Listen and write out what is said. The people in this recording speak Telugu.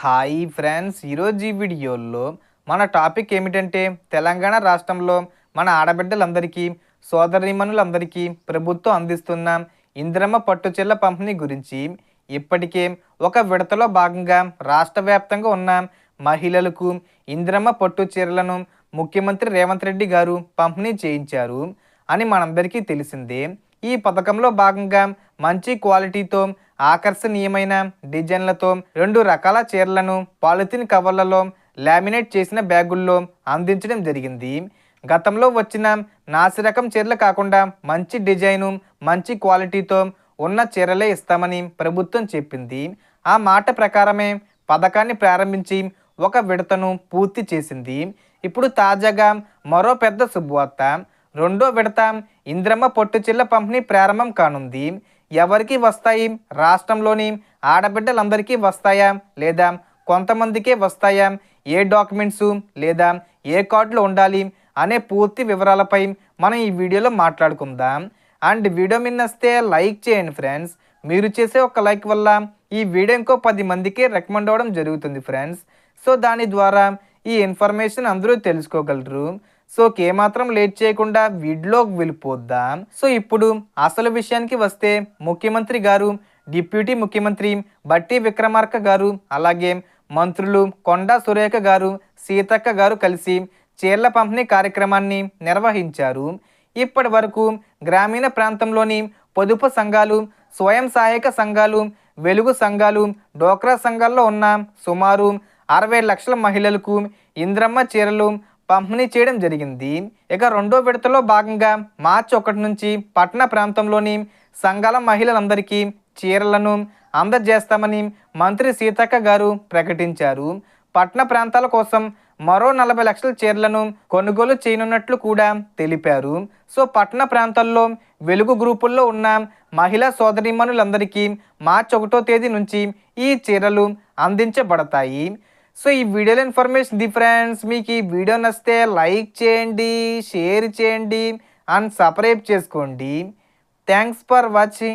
హాయ్ ఫ్రెండ్స్ ఈరోజు ఈ వీడియోలో మన టాపిక్ ఏమిటంటే తెలంగాణ రాష్ట్రంలో మన ఆడబిడ్డలందరికీ సోదరీమణులందరికీ ప్రభుత్వం అందిస్తున్న ఇంద్రమ్మ పట్టుచెల్ల పంపిణీ గురించి ఇప్పటికే ఒక విడతలో భాగంగా రాష్ట్ర వ్యాప్తంగా ఉన్న మహిళలకు ఇంద్రమ్మ పట్టు చీరలను ముఖ్యమంత్రి రేవంత్ రెడ్డి గారు పంపిణీ చేయించారు అని మనందరికీ తెలిసిందే. ఈ పథకంలో భాగంగా మంచి క్వాలిటీతో ఆకర్షణీయమైన డిజైన్లతో రెండు రకాల చీరలను పాలిథిన్ కవర్లలో లామినేట్ చేసిన బ్యాగుల్లో అందించడం జరిగింది. గతంలో వచ్చిన నాసిరకం చీరలు కాకుండా మంచి డిజైను మంచి క్వాలిటీతో ఉన్న చీరలే ఇస్తామని ప్రభుత్వం చెప్పింది. ఆ మాట ప్రకారమే పథకాన్ని ప్రారంభించి ఒక విడతను పూర్తి చేసింది. ఇప్పుడు తాజాగా మరో పెద్ద శుభవార్త. రెండో విడత ఇంద్రమ్మ పొట్టుచిల్ల పంపిణీ ప్రారంభం కానుంది. ఎవరికి వస్తాయి? రాష్ట్రంలోని ఆడబిడ్డలందరికీ వస్తాయా లేదా? కొంతమందికే వస్తాయా? ఏ డాక్యుమెంట్స్ లేదా ఏ కార్డులు ఉండాలి అనే పూర్తి వివరాలపై మనం ఈ వీడియోలో మాట్లాడుకుందాం. అండ్ వీడియో మిన్నస్తే లైక్ చేయండి ఫ్రెండ్స్. మీరు చేసే ఒక లైక్ వల్ల ఈ వీడియో ఇంకో పది మందికి రికమెండ్ అవ్వడం జరుగుతుంది ఫ్రెండ్స్. సో దాని ద్వారా ఈ ఇన్ఫర్మేషన్ అందరూ తెలుసుకోగలరు. సో ఏమాత్రం లేట్ చేయకుండా వీడిలోకి వెళ్ళిపోద్దాం? సో ఇప్పుడు అసలు విషయానికి వస్తే ముఖ్యమంత్రి గారు డిప్యూటీ ముఖ్యమంత్రి బట్టి విక్రమార్క గారు అలాగే మంత్రులు కొండా సురేఖ గారు సీతక్క గారు కలిసి చీరల పంపిణీ కార్యక్రమాన్ని నిర్వహించారు. ఇప్పటి వరకు గ్రామీణ ప్రాంతంలోని పొదుపు సంఘాలు స్వయం సహాయక సంఘాలు వెలుగు సంఘాలు డోక్రా సంఘాల్లో ఉన్న సుమారు అరవై లక్షల మహిళలకు ఇంద్రమ్మ చీరలు పంపిణీ చేయడం జరిగింది. ఇక రెండో విడతలో భాగంగా మార్చి ఒకటి నుంచి పట్టణ ప్రాంతంలోని సంఘాల మహిళలందరికీ చీరలను అందజేస్తామని మంత్రి సీతక్క గారు ప్రకటించారు. పట్టణ ప్రాంతాల కోసం మరో నలభై లక్షల చీరలను కొనుగోలు చేయనున్నట్లు కూడా తెలిపారు. సో పట్టణ ప్రాంతాల్లో వెలుగు గ్రూపుల్లో ఉన్న మహిళా సోదరీమణులందరికీ మార్చి ఒకటో తేదీ నుంచి ఈ చీరలు అందించబడతాయి. సో ఈ వీడియోలో ఇన్ఫర్మేషన్ ది ఫ్రెండ్స్ మీకు ఈ వీడియో నచ్చితే లైక్ చేయండి షేర్ చేయండి అండ్ సబ్స్క్రైబ్ చేసుకోండి. Thanks for watching